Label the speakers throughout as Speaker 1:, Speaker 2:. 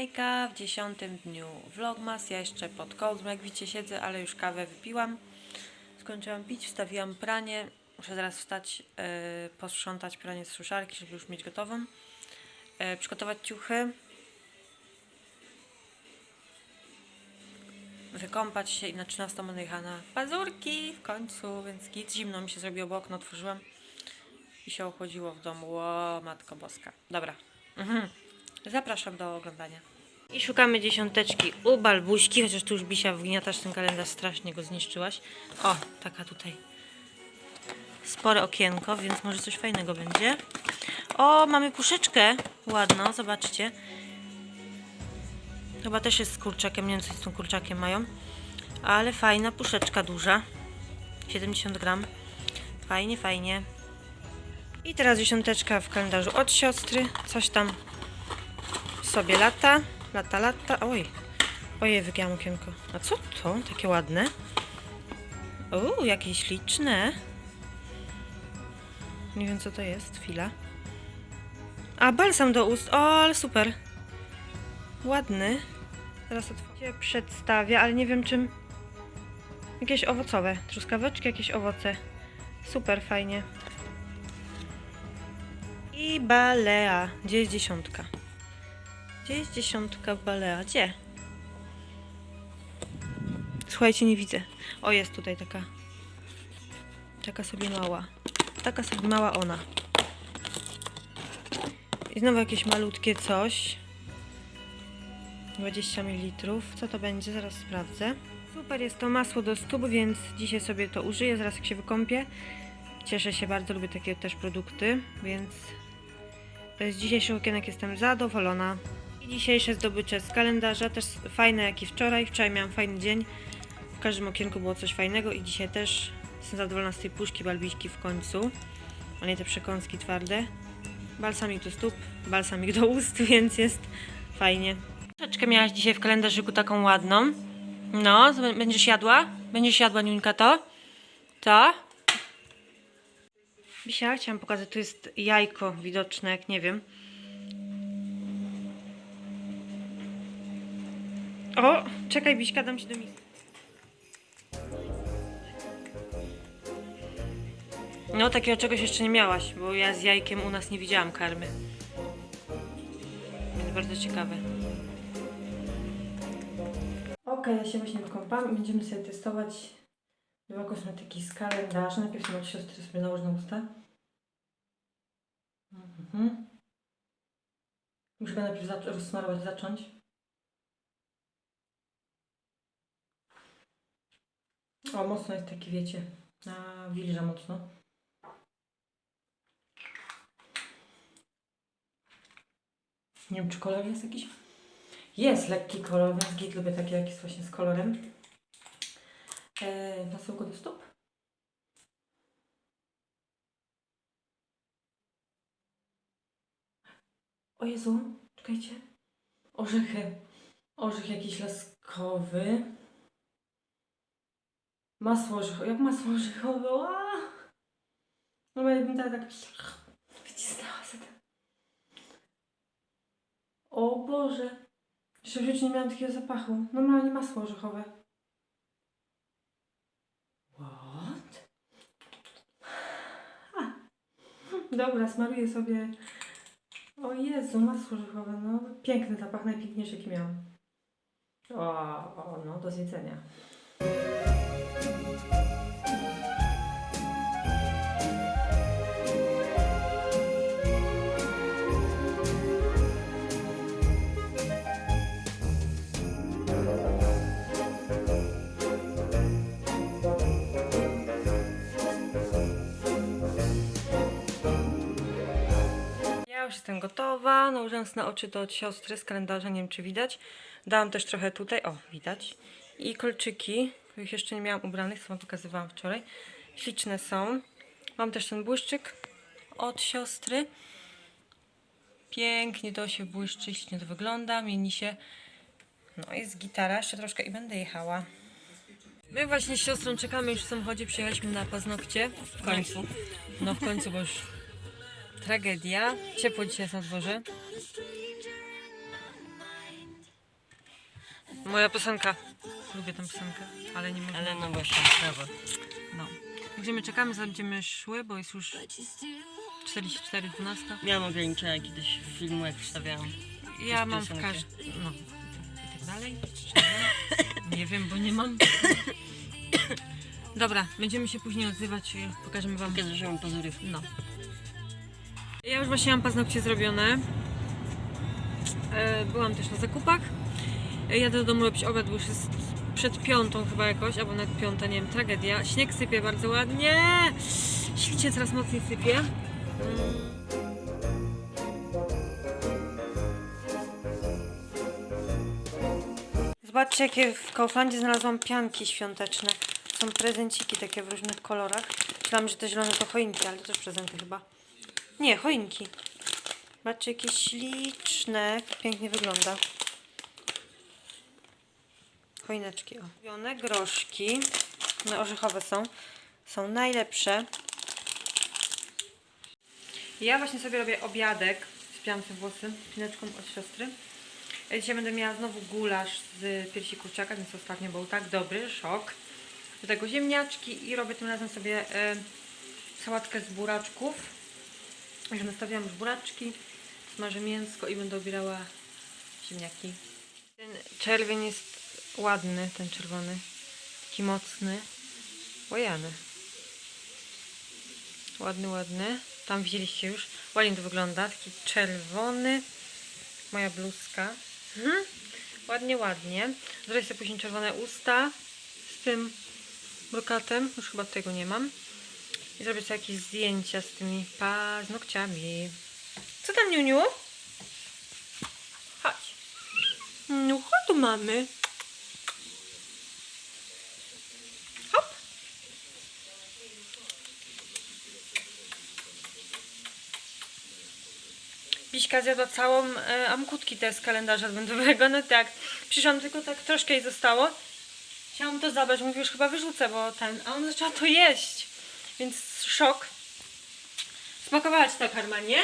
Speaker 1: W dziesiątym dniu vlogmas, ja jeszcze pod kołdrą, jak widzicie siedzę, ale już kawę wypiłam. Skończyłam pić, wstawiłam pranie, muszę zaraz wstać, yy, posprzątać pranie z suszarki, żeby już mieć gotową. Yy, przygotować ciuchy. Wykąpać się i na 13 będę jechała na pazurki w końcu, więc git, zimno mi się zrobiło, bo okno otworzyłam i się ochłodziło w domu. Ło, matko boska. Dobra. Mhm. Zapraszam do oglądania. I szukamy dziesiąteczki u Balbuśki, chociaż tu już Bisia wgniatasz ten kalendarz, strasznie go zniszczyłaś. O, taka tutaj spore okienko, więc może coś fajnego będzie. O, mamy puszeczkę ładną, zobaczcie. Chyba też jest z kurczakiem, nie wiem co z tym kurczakiem mają. Ale fajna puszeczka duża. 70 gram. Fajnie, fajnie. I teraz dziesiąteczka w kalendarzu od siostry. Coś tam sobie lata. Lata, lata. Oj. Ojej, wygięłam okienko. A co to? Takie ładne. Uuu, jakieś śliczne. Nie wiem co to jest. Chwila. A, balsam do ust. O, ale super. Ładny. Teraz otworzę. Przedstawię, ale nie wiem czym. Jakieś owocowe. Truskaweczki, jakieś owoce. Super, fajnie. I balea. Gdzie jest dziesiątka? Gdzie jest dziesiątka balea? Gdzie? Słuchajcie, nie widzę. O, jest tutaj taka. Taka sobie mała. Taka sobie mała ona. I znowu jakieś malutkie coś. 20 ml. Co to będzie? Zaraz sprawdzę. Super, jest to masło do stóp, więc dzisiaj sobie to użyję, zaraz jak się wykąpię. Cieszę się bardzo, lubię takie też produkty, więc z dzisiejszych okienek jestem zadowolona. Dzisiejsze zdobycze z kalendarza, też fajne jak i wczoraj. Wczoraj miałam fajny dzień. W każdym okienku było coś fajnego i dzisiaj też jestem zadowolona z tej puszki balbiśki w końcu. A nie te przekąski twarde. Balsamik do stóp, balsamik do ust, więc jest fajnie. Troszeczkę miałaś dzisiaj w kalendarzyku taką ładną. No, będziesz jadła? Będziesz jadła, Niunka, to? Co? Bisia, chciałam pokazać, tu jest jajko widoczne, jak nie wiem. O, czekaj, Biśka, dam ci do misy. No, takiego czegoś jeszcze nie miałaś, bo ja z jajkiem u nas nie widziałam karmy. Więc bardzo ciekawe. Okej, ja się właśnie wykąpam i będziemy sobie testować dwa kosmetyki z kalendarza. Najpierw od siostry sobie nałożę na usta. Mhm. Muszę go najpierw zac- rozsmarować, zacząć. O, mocno jest taki, wiecie, na wilża mocno. Nie wiem, czy kolor jest jakiś? Jest lekki kolor, więc git lubię takie, jak jest właśnie z kolorem. Eee, masełko do stóp. O Jezu, czekajcie. Orzechy. Orzech jakiś laskowy. Masło orzechowe. Jak masło orzechowe? Ła! No jakbym tak, tak wycisnęła sobie. O Boże. Jeszcze w życiu nie miałam takiego zapachu. Normalnie masło orzechowe. What? A. Dobra, smaruję sobie. O Jezu, masło orzechowe. No, piękny zapach, najpiękniejszy jaki miałam. O, o, no, do zjedzenia. Ja już jestem gotowa. Nałożyłam na oczy to od siostry z kalendarza, nie wiem czy widać. Dałam też trochę tutaj, o widać. I kolczyki, których jeszcze nie miałam ubranych, co wam pokazywałam wczoraj. Śliczne są. Mam też ten błyszczyk od siostry. Pięknie to się błyszczy, ślicznie to wygląda, mieni się. No jest gitara, jeszcze troszkę i będę jechała. My właśnie z siostrą czekamy już w samochodzie, przyjechaliśmy na paznokcie. W końcu. No w końcu, bo już tragedia. Ciepło dzisiaj jest na dworze. Moja piosenka. Lubię tę piosenkę, ale nie mogę.
Speaker 2: Ale no właśnie, prawo.
Speaker 1: No. Także my czekamy, zanim będziemy szły, bo jest już 44.12.
Speaker 2: Miałam ograniczenia kiedyś w filmu, jak wstawiałam.
Speaker 1: Ja mam w
Speaker 2: piosenkę.
Speaker 1: każdym. No. I tak dalej? Nie wiem, bo nie mam. Dobra, będziemy się później odzywać i pokażemy wam.
Speaker 2: Pokażę, że mam pazury.
Speaker 1: No. Ja już właśnie mam paznokcie zrobione. E, byłam też na zakupach. E, jadę do domu robić obiad, bo już jest przed piątą chyba jakoś, albo nawet piąta, nie wiem, tragedia. Śnieg sypie bardzo ładnie. Ślicznie coraz mocniej sypie. Mm. Zobaczcie, jakie w Kauflandzie znalazłam pianki świąteczne. Są prezenciki takie w różnych kolorach. Myślałam, że te zielone to choinki, ale to też prezenty chyba. Nie, choinki. Zobaczcie, jakie śliczne. Pięknie wygląda. Choineczki, o. Kupione groszki. One orzechowe są. Są najlepsze. Ja właśnie sobie robię obiadek. Spiałam sobie włosy pineczką od siostry. Ja Dzisiaj będę miała znowu gulasz z piersi kurczaka, więc ostatnio był tak dobry, szok. Do tego ziemniaczki i robię tym razem sobie e, sałatkę z buraczków. Także nastawiłam już buraczki, smażę mięsko i będę obierała ziemniaki. Ten czerwień jest ładny, ten czerwony. Taki mocny. Łajany. Ładny, ładny. Tam widzieliście już. Ładnie to wygląda. Taki czerwony. Moja bluzka. Mhm. Ładnie, ładnie. Zrobię sobie później czerwone usta z tym brokatem. Już chyba tego nie mam. I zrobię sobie jakieś zdjęcia z tymi paznokciami. Co tam, Niuniu? Chodź. No chodź do mamy. Biśka zjadła całą e, amkutki te z kalendarza adwentowego. No tak, przyszłam tylko tak troszkę jej zostało. Chciałam to zabrać, mówię już chyba wyrzucę, bo ten, a ona zaczęła to jeść. Więc szok. Smakowała Ci ta karma, nie?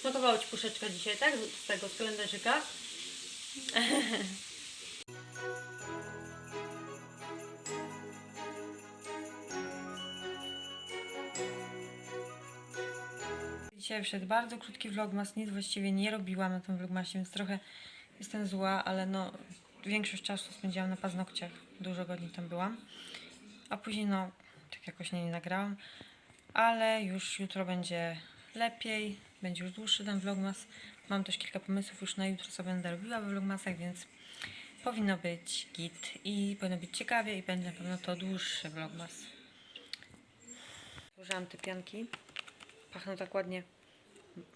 Speaker 1: Smakowała Ci puszeczka dzisiaj, tak? Z tego, z kalendarzyka. Dzisiaj wszedł bardzo krótki vlogmas, nic właściwie nie robiłam na tym vlogmasie, więc trochę jestem zła, ale no większość czasu spędziłam na paznokciach, dużo godzin tam byłam. A później no, tak jakoś nie, nie nagrałam, ale już jutro będzie lepiej, będzie już dłuższy ten vlogmas. Mam też kilka pomysłów już na jutro, co będę robiła we vlogmasach, więc powinno być git i powinno być ciekawie i będzie na pewno to dłuższy vlogmas. Użyłam te pianki. Pachną tak ładnie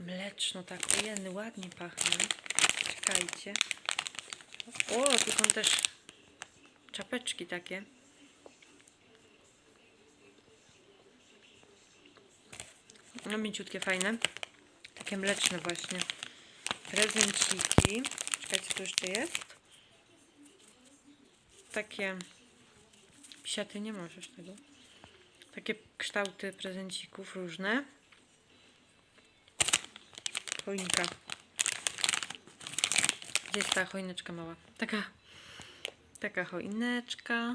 Speaker 1: mleczno, tak ojeny, ładnie pachną. Czekajcie. O, tu są też czapeczki takie. No mięciutkie, fajne. Takie mleczne właśnie. Prezenciki. Czekajcie, co jeszcze jest? Takie psiaty, nie możesz tego. Takie kształty prezencików różne. Choinka. Gdzie jest ta choineczka mała? Taka, taka choineczka.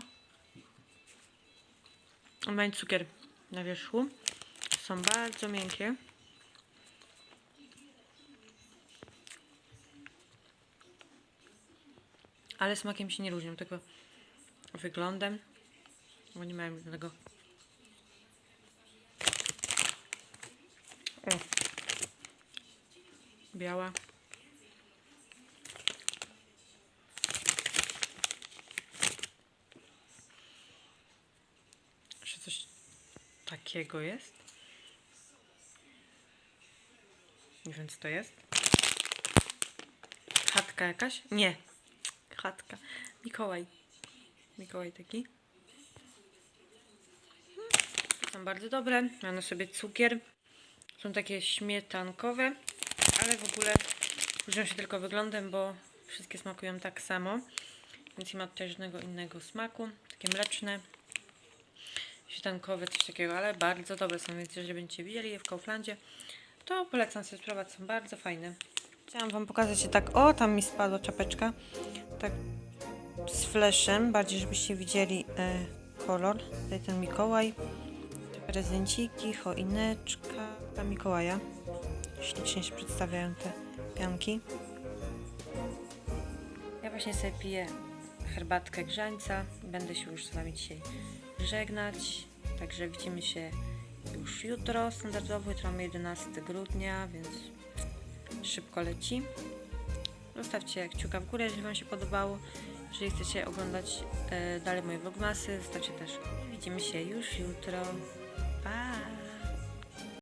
Speaker 1: Mają cukier na wierzchu. Są bardzo miękkie. Ale smakiem się nie różnią, tylko wyglądem. Bo nie mają żadnego. O. Biała. Czy coś takiego jest? Nie wiem, co to jest. Chatka jakaś? Nie. Chatka. Mikołaj. Mikołaj taki. Są bardzo dobre. Na sobie cukier. Są takie śmietankowe, ale w ogóle różnią się tylko wyglądem, bo wszystkie smakują tak samo. Więc nie ma też żadnego innego smaku. Takie mleczne, śmietankowe, coś takiego, ale bardzo dobre są, więc jeżeli będziecie widzieli je w Kauflandzie, to polecam sobie spróbować, są bardzo fajne. Chciałam Wam pokazać je tak, o tam mi spadła czapeczka, tak z fleszem, bardziej żebyście widzieli e, kolor. Tutaj ten Mikołaj, te prezenciki, choineczka dla Mikołaja. Ślicznie się przedstawiają te pianki. Ja właśnie sobie piję herbatkę grzańca. Będę się już z Wami dzisiaj żegnać. Także widzimy się już jutro. Standardowo jutro mamy 11 grudnia, więc szybko leci. Zostawcie kciuka w górę, jeżeli Wam się podobało. Jeżeli chcecie oglądać e, dalej moje vlogmasy, zostawcie też. Widzimy się już jutro. Pa!